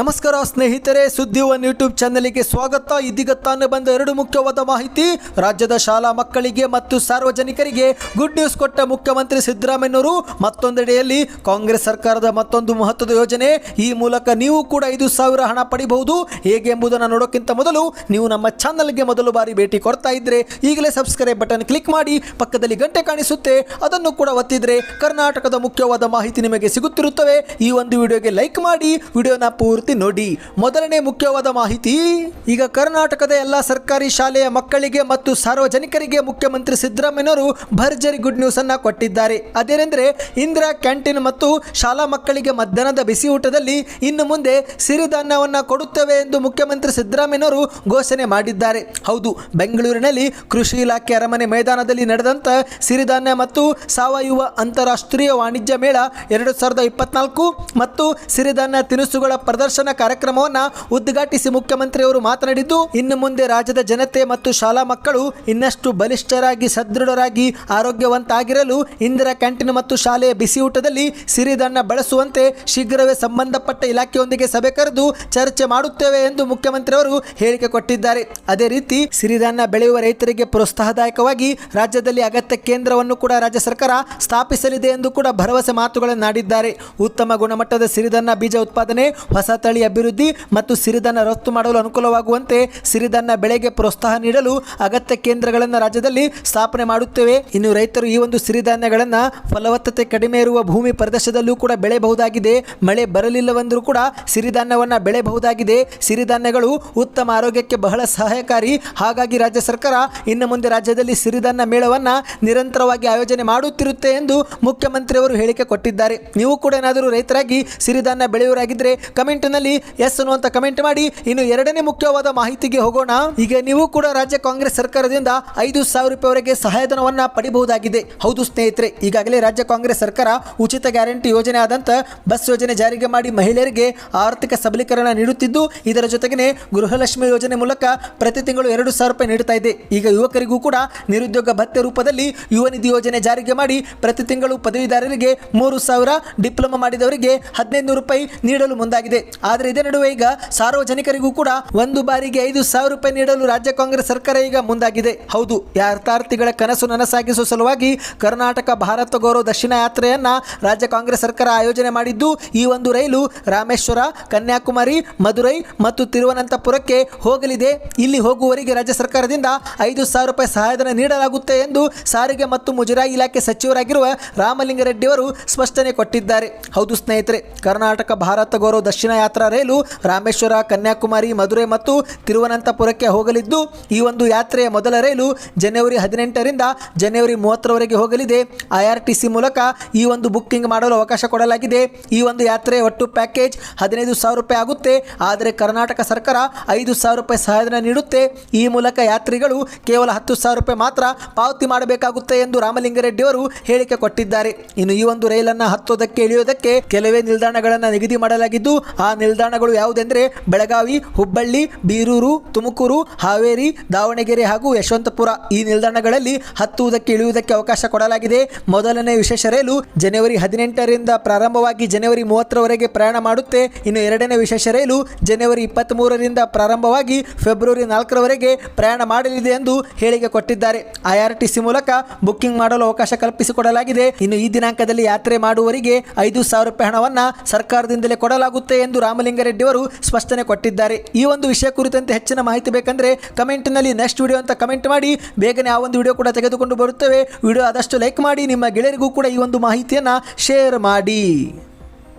ನಮಸ್ಕಾರ ಸ್ನೇಹಿತರೆ, ಸುದ್ದಿ ಒನ್ ಯೂಟ್ಯೂಬ್ ಚಾನಲ್ಗೆ ಸ್ವಾಗತ. ಇದೀಗ ತಾನೇ ಬಂದ ಎರಡು ಮುಖ್ಯವಾದ ಮಾಹಿತಿ. ರಾಜ್ಯದ ಶಾಲಾ ಮಕ್ಕಳಿಗೆ ಮತ್ತು ಸಾರ್ವಜನಿಕರಿಗೆ ಗುಡ್ ನ್ಯೂಸ್ ಕೊಟ್ಟ ಮುಖ್ಯಮಂತ್ರಿ ಸಿದ್ದರಾಮಯ್ಯನವರು ಮತ್ತೊಂದೆಡೆಯಲ್ಲಿ ಕಾಂಗ್ರೆಸ್ ಸರ್ಕಾರದ ಮತ್ತೊಂದು ಮಹತ್ವದ ಯೋಜನೆ. ಈ ಮೂಲಕ ನೀವು ಕೂಡ ಐದು ಸಾವಿರ ಹಣ ಪಡಿಬಹುದು. ಹೇಗೆ ಎಂಬುದನ್ನು ನೋಡೋಕ್ಕಿಂತ ಮೊದಲು ನೀವು ನಮ್ಮ ಚಾನಲ್ಗೆ ಮೊದಲು ಬಾರಿ ಭೇಟಿ ಕೊಡ್ತಾ ಇದ್ರೆ ಈಗಲೇ ಸಬ್ಸ್ಕ್ರೈಬ್ ಬಟನ್ ಕ್ಲಿಕ್ ಮಾಡಿ, ಪಕ್ಕದಲ್ಲಿ ಗಂಟೆ ಕಾಣಿಸುತ್ತೆ. ಅದನ್ನು ಕೂಡ ಒತ್ತಿದ್ರೆ ಕರ್ನಾಟಕದ ಮುಖ್ಯವಾದ ಮಾಹಿತಿ ನಿಮಗೆ ಸಿಗುತ್ತಿರುತ್ತವೆ. ಈ ಒಂದು ವಿಡಿಯೋಗೆ ಲೈಕ್ ಮಾಡಿ, ವಿಡಿಯೋನ ಪೂರ್ತಿ ನೋಡಿ ಮೊದಲನೇ ಮುಖ್ಯವಾದ ಮಾಹಿತಿ. ಈಗ ಕರ್ನಾಟಕದ ಎಲ್ಲ ಸರ್ಕಾರಿ ಶಾಲೆಯ ಮಕ್ಕಳಿಗೆ ಮತ್ತು ಸಾರ್ವಜನಿಕರಿಗೆ ಮುಖ್ಯಮಂತ್ರಿ ಸಿದ್ದರಾಮಯ್ಯನವರು ಭರ್ಜರಿ ಗುಡ್ ನ್ಯೂಸ್ ಅನ್ನ ಕೊಟ್ಟಿದ್ದಾರೆ. ಅದೇನೆಂದ್ರೆ ಇಂದಿರಾ ಕ್ಯಾಂಟೀನ್ ಮತ್ತು ಶಾಲಾ ಮಕ್ಕಳಿಗೆ ಮಧ್ಯಾಹ್ನದ ಬಿಸಿ ಊಟದಲ್ಲಿ ಇನ್ನು ಮುಂದೆ ಸಿರಿಧಾನ್ಯವನ್ನ ಕೊಡುತ್ತೇವೆ ಎಂದು ಮುಖ್ಯಮಂತ್ರಿ ಸಿದ್ದರಾಮಯ್ಯನವರು ಘೋಷಣೆ ಮಾಡಿದ್ದಾರೆ. ಹೌದು, ಬೆಂಗಳೂರಿನಲ್ಲಿ ಕೃಷಿ ಇಲಾಖೆ ಅರಮನೆ ಮೈದಾನದಲ್ಲಿ ನಡೆದಂತ ಸಿರಿಧಾನ್ಯ ಮತ್ತು ಸಾವಯವ ಅಂತಾರಾಷ್ಟ್ರೀಯ ವಾಣಿಜ್ಯ ಮೇಳ ಎರಡು ಸಾವಿರದ ಇಪ್ಪತ್ನಾಲ್ಕು ಮತ್ತು ಸಿರಿಧಾನ್ಯ ತಿನಿಸುಗಳ ಪ್ರದರ್ಶನ ಕಾರ್ಯಕ್ರಮವನ್ನ ಉದ್ಘಾಟಿಸಿ ಮುಖ್ಯಮಂತ್ರಿಯವರು ಮಾತನಾಡಿದ್ದು, ಇನ್ನು ಮುಂದೆ ರಾಜ್ಯದ ಜನತೆ ಮತ್ತು ಶಾಲಾ ಮಕ್ಕಳು ಇನ್ನಷ್ಟು ಬಲಿಷ್ಠರಾಗಿ, ಸದೃಢರಾಗಿ ಆರೋಗ್ಯವಂತಾಗಿರಲು ಇಂದಿರಾ ಕ್ಯಾಂಟೀನ್ ಮತ್ತು ಶಾಲೆಯ ಬಿಸಿಯೂಟದಲ್ಲಿ ಸಿರಿಧಾನ್ಯ ಬಳಸುವಂತೆ ಶೀಘ್ರವೇ ಸಂಬಂಧಪಟ್ಟ ಇಲಾಖೆಯೊಂದಿಗೆ ಸಭೆ ಕರೆದು ಚರ್ಚೆ ಮಾಡುತ್ತೇವೆ ಎಂದು ಮುಖ್ಯಮಂತ್ರಿಯವರು ಹೇಳಿಕೆ ಕೊಟ್ಟಿದ್ದಾರೆ. ಅದೇ ರೀತಿ ಸಿರಿಧಾನ್ಯ ಬೆಳೆಯುವ ರೈತರಿಗೆ ಪ್ರೋತ್ಸಾಹದಾಯಕವಾಗಿ ರಾಜ್ಯದಲ್ಲಿ ಅಗತ್ಯ ಕೇಂದ್ರವನ್ನು ಕೂಡ ರಾಜ್ಯ ಸರ್ಕಾರ ಸ್ಥಾಪಿಸಲಿದೆ ಎಂದು ಕೂಡ ಭರವಸೆ ಮಾತುಗಳನ್ನಾಡಿದ್ದಾರೆ ಉತ್ತಮ ಗುಣಮಟ್ಟದ ಸಿರಿಧಾನ್ಯ ಬೀಜ ಉತ್ಪಾದನೆ, ಹೊಸ ತಳಿ ಅಭಿವೃದ್ಧಿ ಮತ್ತು ಸಿರಿಧಾನ್ಯ ರಫ್ತು ಮಾಡಲು ಅನುಕೂಲವಾಗುವಂತೆ ಸಿರಿಧಾನ್ಯ ಬೆಳೆಗೆ ಪ್ರೋತ್ಸಾಹ ನೀಡಲು ಅಗತ್ಯ ಕೇಂದ್ರಗಳನ್ನು ರಾಜ್ಯದಲ್ಲಿ ಸ್ಥಾಪನೆ ಮಾಡುತ್ತೇವೆ. ಇನ್ನು ರೈತರು ಈ ಒಂದು ಸಿರಿಧಾನ್ಯಗಳನ್ನು ಫಲವತ್ತತೆ ಕಡಿಮೆ ಇರುವ ಭೂಮಿ ಪ್ರದೇಶದಲ್ಲೂ ಕೂಡ ಬೆಳೆಯಬಹುದಾಗಿದೆ. ಮಳೆ ಬರಲಿಲ್ಲವೆಂದರೂ ಕೂಡ ಸಿರಿಧಾನ್ಯವನ್ನು ಬೆಳೆಯಬಹುದಾಗಿದೆ. ಸಿರಿಧಾನ್ಯಗಳು ಉತ್ತಮ ಆರೋಗ್ಯಕ್ಕೆ ಬಹಳ ಸಹಾಯಕಾರಿ. ಹಾಗಾಗಿ ರಾಜ್ಯ ಸರ್ಕಾರ ಇನ್ನು ಮುಂದೆ ರಾಜ್ಯದಲ್ಲಿ ಸಿರಿಧಾನ್ಯ ಮೇಳವನ್ನು ನಿರಂತರವಾಗಿ ಆಯೋಜನೆ ಮಾಡುತ್ತಿರುತ್ತೆ ಎಂದು ಮುಖ್ಯಮಂತ್ರಿಯವರು ಹೇಳಿಕೆ ಕೊಟ್ಟಿದ್ದಾರೆ. ನೀವು ಕೂಡ ಏನಾದರೂ ರೈತರಾಗಿ ಸಿರಿಧಾನ್ಯ ಬೆಳೆಯುವರಾಗಿದ್ದರೆ ಕಮೆಂಟ್ನಲ್ಲಿ ಎಸ್ ಅನ್ನುವಂತ ಕಮೆಂಟ್ ಮಾಡಿ. ಇನ್ನು ಎರಡನೇ ಮುಖ್ಯವಾದ ಮಾಹಿತಿಗೆ ಹೋಗೋಣ. ಈಗ ನೀವು ಕೂಡ ರಾಜ್ಯ ಕಾಂಗ್ರೆಸ್ ಸರ್ಕಾರದಿಂದ ಐದು ಸಾವಿರ ರೂಪಾಯಿವರೆಗೆ ಸಹಾಯಧನವನ್ನ ಪಡಿಬಹುದಾಗಿದೆ. ಹೌದು ಸ್ನೇಹಿತರೆ, ಈಗಾಗಲೇ ರಾಜ್ಯ ಕಾಂಗ್ರೆಸ್ ಸರ್ಕಾರ ಉಚಿತ ಗ್ಯಾರಂಟಿ ಯೋಜನೆ ಆದಂತ ಬಸ್ ಯೋಜನೆ ಜಾರಿಗೆ ಮಾಡಿ ಮಹಿಳೆಯರಿಗೆ ಆರ್ಥಿಕ ಸಬಲೀಕರಣ ನೀಡುತ್ತಿದ್ದು, ಇದರ ಜೊತೆಗೆ ಗೃಹಲಕ್ಷ್ಮಿ ಯೋಜನೆ ಮೂಲಕ ಪ್ರತಿ ತಿಂಗಳು ಎರಡು ಸಾವಿರ ರೂಪಾಯಿ ನೀಡುತ್ತಾ ಇದೆ. ಈಗ ಯುವಕರಿಗೂ ಕೂಡ ನಿರುದ್ಯೋಗ ಭತ್ಯೆ ರೂಪದಲ್ಲಿ ಯುವ ನಿಧಿ ಯೋಜನೆ ಜಾರಿಗೆ ಮಾಡಿ ಪ್ರತಿ ತಿಂಗಳು ಪದವೀಧರರಿಗೆ ಮೂರು ಸಾವಿರ, ಡಿಪ್ಲೊಮಾ ಮಾಡಿದವರಿಗೆ ಹದಿನೈದು ರೂಪಾಯಿ ನೀಡಲು ಮುಂದಾಗಿದೆ. ಆದರೆ ಇದೇ ನಡುವೆ ಈಗ ಸಾರ್ವಜನಿಕರಿಗೂ ಕೂಡ ಒಂದು ಬಾರಿಗೆ ಐದು ಸಾವಿರ ರೂಪಾಯಿ ನೀಡಲು ರಾಜ್ಯ ಕಾಂಗ್ರೆಸ್ ಸರ್ಕಾರ ಈಗ ಮುಂದಾಗಿದೆ. ಹೌದು ಯಾರ್ಥಾರ್ಥಿಗಳ ಕನಸು ನನಸಾಗಿಸುವ ಸಲುವಾಗಿ ಕರ್ನಾಟಕ ಭಾರತ ಗೌರವ ದಕ್ಷಿಣ ಯಾತ್ರೆಯನ್ನ ರಾಜ್ಯ ಕಾಂಗ್ರೆಸ್ ಸರ್ಕಾರ ಆಯೋಜನೆ ಮಾಡಿದ್ದು, ಈ ಒಂದು ರೈಲು ರಾಮೇಶ್ವರ, ಕನ್ಯಾಕುಮಾರಿ, ಮಧುರೈ ಮತ್ತು ತಿರುವನಂತಪುರಕ್ಕೆ ಹೋಗಲಿದೆ. ಇಲ್ಲಿ ಹೋಗುವವರಿಗೆ ರಾಜ್ಯ ಸರ್ಕಾರದಿಂದ ಐದು ಸಾವಿರ ರೂಪಾಯಿ ಸಹಾಯಧನ ನೀಡಲಾಗುತ್ತೆ ಎಂದು ಸಾರಿಗೆ ಮತ್ತು ಮುಜರಾಯಿ ಇಲಾಖೆ ಸಚಿವರಾಗಿರುವ ರಾಮಲಿಂಗರೆಡ್ಡಿ ಅವರು ಸ್ಪಷ್ಟನೆ ಕೊಟ್ಟಿದ್ದಾರೆ. ಹೌದು ಸ್ನೇಹಿತರೆ, ಕರ್ನಾಟಕ ಭಾರತ ಗೌರವ ದಕ್ಷಿಣ ಯಾತ್ರಾ ರೈಲು ರಾಮೇಶ್ವರ, ಕನ್ಯಾಕುಮಾರಿ, ಮಧುರೆ ಮತ್ತು ತಿರುವನಂತಪುರಕ್ಕೆ ಹೋಗಲಿದ್ದು, ಈ ಒಂದು ಯಾತ್ರೆಯ ಮೊದಲ ರೈಲು ಜನವರಿ ಹದಿನೆಂಟರಿಂದ ಜನವರಿ ಮೂವತ್ತರವರೆಗೆ ಹೋಗಲಿದೆ. ಐಆರ್ಟಿಸಿ ಮೂಲಕ ಈ ಒಂದು ಬುಕ್ಕಿಂಗ್ ಮಾಡಲು ಅವಕಾಶ ಕೊಡಲಾಗಿದೆ. ಈ ಒಂದು ಯಾತ್ರೆಯ ಒಟ್ಟು ಪ್ಯಾಕೇಜ್ ಹದಿನೈದು ಸಾವಿರ ರೂಪಾಯಿ ಆಗುತ್ತೆ. ಆದರೆ ಕರ್ನಾಟಕ ಸರ್ಕಾರ ಐದು ಸಾವಿರ ರೂಪಾಯಿ ಸಹಾಯಧನ ನೀಡುತ್ತೆ. ಈ ಮೂಲಕ ಯಾತ್ರಿಗಳು ಕೇವಲ ಹತ್ತು ಸಾವಿರ ರೂಪಾಯಿ ಮಾತ್ರ ಪಾವತಿ ಮಾಡಬೇಕಾಗುತ್ತೆ ಎಂದು ರಾಮಲಿಂಗರೆಡ್ಡಿ ಅವರು ಹೇಳಿಕೆ ಕೊಟ್ಟಿದ್ದಾರೆ. ಇನ್ನು ಈ ಒಂದು ರೈಲನ್ನು ಹತ್ತೋದಕ್ಕೆ ಇಳಿಯೋದಕ್ಕೆ ಕೆಲವೇ ನಿಲ್ದಾಣಗಳನ್ನು ನಿಗದಿ ಮಾಡಲಾಗಿದ್ದು, ಆ ನಿಲ್ದಾಣಗಳು ಯಾವುದೆಂದರೆ ಬೆಳಗಾವಿ, ಹುಬ್ಬಳ್ಳಿ, ಬೀರೂರು, ತುಮಕೂರು, ಹಾವೇರಿ, ದಾವಣಗೆರೆ ಹಾಗೂ ಯಶವಂತಪುರ. ಈ ನಿಲ್ದಾಣಗಳಲ್ಲಿ ಹತ್ತುವುದಕ್ಕೆ, ಇಳಿಯುವುದಕ್ಕೆ ಅವಕಾಶ ಕೊಡಲಾಗಿದೆ. ಮೊದಲನೇ ವಿಶೇಷ ರೈಲು ಜನವರಿ ಹದಿನೆಂಟರಿಂದ ಪ್ರಾರಂಭವಾಗಿ ಜನವರಿ ಮೂವತ್ತರವರೆಗೆ ಪ್ರಯಾಣ ಮಾಡುತ್ತೆ. ಇನ್ನು ಎರಡನೇ ವಿಶೇಷ ರೈಲು ಜನವರಿ ಇಪ್ಪತ್ತ್ ಮೂರರಿಂದ ಪ್ರಾರಂಭವಾಗಿ ಫೆಬ್ರವರಿ ನಾಲ್ಕರವರೆಗೆ ಪ್ರಯಾಣ ಮಾಡಲಿದೆ ಎಂದು ಹೇಳಿಕೆ ಕೊಟ್ಟಿದ್ದಾರೆ. ಐಆರ್ಟಿಸಿ ಮೂಲಕ ಬುಕ್ಕಿಂಗ್ ಮಾಡಲು ಅವಕಾಶ ಕಲ್ಪಿಸಿಕೊಡಲಾಗಿದೆ. ಇನ್ನು ಈ ದಿನಾಂಕದಲ್ಲಿ ಯಾತ್ರೆ ಮಾಡುವವರಿಗೆ ಐದು ಸಾವಿರ ರೂಪಾಯಿ ಹಣವನ್ನು ಸರ್ಕಾರದಿಂದಲೇ ಕೊಡಲಾಗುತ್ತೆ ಎಂದು ರಾಮಲಿಂಗಾರೆಡ್ಡಿ ಅವರು ಸ್ಪಷ್ಟನೆ ಕೊಟ್ಟಿದ್ದಾರೆ. ಈ ಒಂದು ವಿಷಯ ಕುರಿತಂತೆ ಹೆಚ್ಚಿನ ಮಾಹಿತಿ ಬೇಕಂದ್ರೆ ಕಮೆಂಟ್ನಲ್ಲಿ ನೆಕ್ಸ್ಟ್ ವಿಡಿಯೋ ಅಂತ ಕಮೆಂಟ್ ಮಾಡಿ. ಬೇಗನೆ ಆ ಒಂದು ವಿಡಿಯೋ ಕೂಡ ತೆಗೆದುಕೊಂಡು ಬರುತ್ತೇವೆ. ವಿಡಿಯೋ ಆದಷ್ಟು ಲೈಕ್ ಮಾಡಿ. ನಿಮ್ಮ ಗೆಳೆಯರಿಗೂ ಕೂಡ ಈ ಒಂದು ಮಾಹಿತಿಯನ್ನು ಶೇರ್ ಮಾಡಿ.